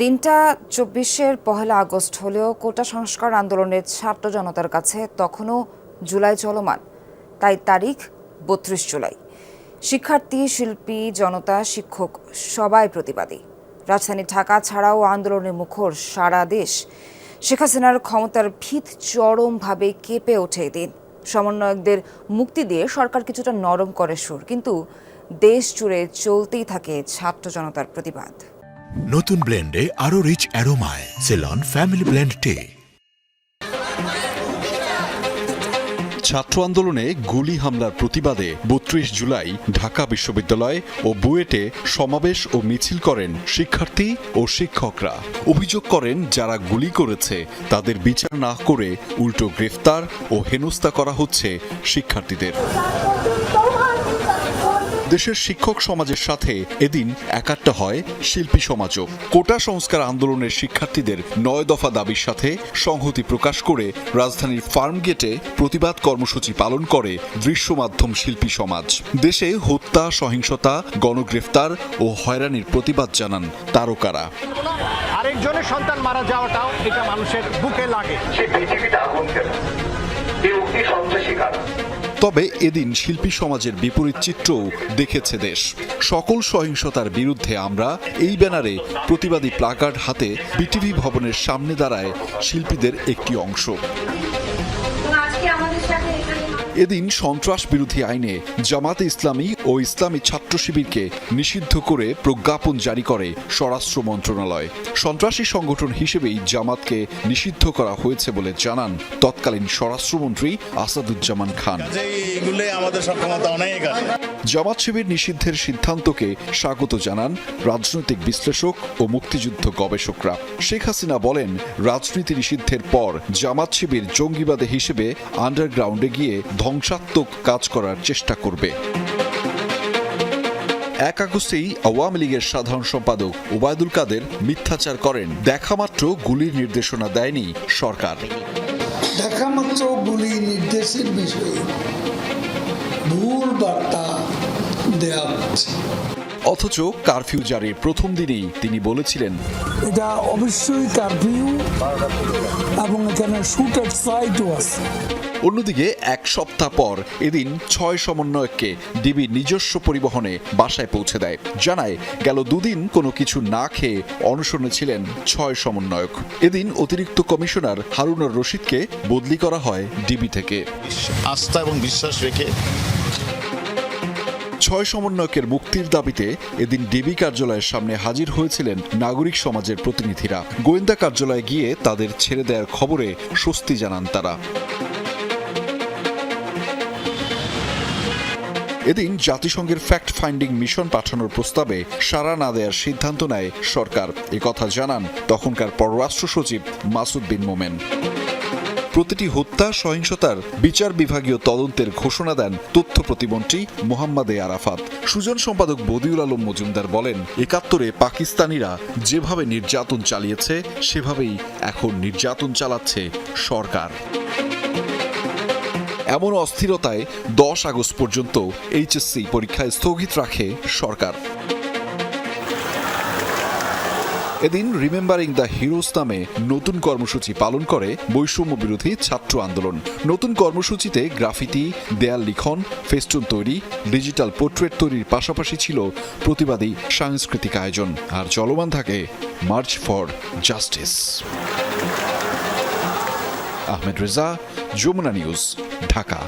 দিনটা চব্বিশের পহেলা আগস্ট হলেও কোটা সংস্কার আন্দোলনের ছাত্র জনতার কাছে তখনও জুলাই চলমান। তাই তারিখ বত্রিশ জুলাই। শিক্ষার্থী, শিল্পী, জনতা, শিক্ষক সবাই প্রতিবাদী। রাজধানী ঢাকা ছাড়াও আন্দোলনের মুখর সারা দেশ। শেখ হাসিনার ক্ষমতার ভিত চরমভাবে কেঁপে ওঠে এদিন সমন্বয়কদের মুক্তি দিয়ে সরকার কিছুটা নরম করে সুর, কিন্তু দেশ জুড়ে চলতেই থাকে ছাত্র জনতার প্রতিবাদ। নতুন ব্লেন্ডে আরও রিচ অ্যারোমায় সেলন ফ্যামিলি ব্লেন্ড টে ছাত্র আন্দোলনে গুলি হামলার প্রতিবাদে বত্রিশ জুলাই ঢাকা বিশ্ববিদ্যালয় ও বুয়েটে সমাবেশ ও মিছিল করেন শিক্ষার্থী ও শিক্ষকরা। অভিযোগ করেন, যারা গুলি করেছে, তাদের বিচার না করে উল্টো গ্রেফতার ও হেনস্থা করা হচ্ছে শিক্ষার্থীদের। দেশের শিক্ষক সমাজের সাথে এদিন একাট্টা হয় শিল্পী সমাজও কোটা সংস্কার আন্দোলনের শিক্ষার্থীদের নয় দফা দাবির সাথে সংহতি প্রকাশ করে রাজধানীর ফার্ম গেটে প্রতিবাদ কর্মসূচি পালন করে দৃশ্য মাধ্যম শিল্পী সমাজ দেশে হত্যা সহিংসতা গণগ্রেফতার ও হয়রানির প্রতিবাদ জানান তারকারা আরেকজনের সন্তান মারা যাওয়াটাও এটা মানুষের বুকে লাগে তবে এদিন শিল্পী সমাজের বিপরীত চিত্রও দেখেছে দেশ। সকল সহিংসতার বিরুদ্ধে আমরা এই ব্যানারে প্রতিবাদী প্লাকার্ড হাতে বিটিভি ভবনের সামনে দাঁড়ায় শিল্পীদের একটি অংশ। এদিন সন্ত্রাস বিরোধী আইনে জামাত ইসলামী ও ইসলামী ছাত্র শিবিরকে নিষিদ্ধ করে প্রজ্ঞাপন জারি করে স্বরাষ্ট্র মন্ত্রণালয়। সন্ত্রাসী সংগঠন হিসেবেই জামাতকে নিষিদ্ধ করা হয়েছে বলে জানান তৎকালীন স্বরাষ্ট্রমন্ত্রী আসাদুজ্জামান খান। আমাদের সক্ষমতা অনেক আছে। জামাত শিবির নিষিদ্ধের সিদ্ধান্তকে স্বাগত জানান রাজনৈতিক বিশ্লেষক ও মুক্তিযুদ্ধ গবেষকরা। শেখ হাসিনা বলেন, রাজনীতি নিষিদ্ধের পর জামাত শিবির জঙ্গিবাদে হিসেবে আন্ডারগ্রাউন্ডে গিয়ে ধ্বংসাত্মক কাজ করার চেষ্টা করবে। এক আগস্টেই আওয়ামী লীগের সাধারণ সম্পাদক ওবায়দুল কাদের মিথ্যাচার করেন। দেখামাত্র গুলির নির্দেশনা দেয়নি সরকার। দেখামাত্র গুলি নির্দেশের বিষয়ে ভুল বার্তা দেওয়া হচ্ছে অথচ কারফিউ জারির প্রথম দিনেই তিনি বলেছিলেন এটা অবশ্যই কারফিউ এবং এখানে শুটার সাইটও আছে। অন্যদিকে এক সপ্তাহ পর এদিন ছয় সমন্বয়ককে ডিবি নিজস্ব পরিবহনে বাসায় পৌঁছে দেয়। জানায় গেল দুদিন কোনো কিছু না খেয়ে অনশনে ছিলেন ছয় সমন্বয়ক। এদিন অতিরিক্ত কমিশনার হারুনর রশিদকে বদলি করা হয় ডিবি থেকে। আস্থা এবং বিশ্বাস রেখে ছয় সমন্বয়কের মুক্তির দাবিতে এদিন ডিবি কার্যালয়ের সামনে হাজির হয়েছিলেন নাগরিক সমাজের প্রতিনিধিরা। গোয়েন্দা কার্যালয়ে গিয়ে তাদের ছেড়ে দেওয়ার খবরে স্বস্তি জানান তারা। এদিন জাতিসংঘের ফ্যাক্ট ফাইন্ডিং মিশন পাঠানোর প্রস্তাবে সাড়া না দেওয়ার সিদ্ধান্ত নেয় সরকার। কথা জানান তখনকার পররাষ্ট্র সচিব মাসুদ বিন মোমেন। প্রতিটি হত্যা, সহিংসতার বিচার বিভাগীয় তদন্তের ঘোষণা দেন তথ্য প্রতিমন্ত্রী মোহাম্মদ এ আরাফাত। সুজন সম্পাদক বদিউল আলম মজুমদার বলেন, একাত্তরে পাকিস্তানিরা যেভাবে নির্যাতন চালিয়েছে, সেভাবেই এখন নির্যাতন চালাচ্ছে সরকার। এমন অস্থিরতায় দশ আগস্ট পর্যন্ত এইচএসসি পরীক্ষা স্থগিত রাখে সরকার। এদিন রিমেম্বারিং দ্য হিরোস নামে নতুন কর্মসূচি পালন করে বৈষম্য বিরোধী ছাত্র আন্দোলন। নতুন কর্মসূচিতে গ্রাফিতি, দেয়াল লিখন, ফেস্টুন তৈরি, ডিজিটাল পোর্ট্রেট তৈরির পাশাপাশি ছিল প্রতিবাদী সাংস্কৃতিক আয়োজন। আর চলমান থাকে march for justice Ahmed Reza, Jamuna news, Dhaka.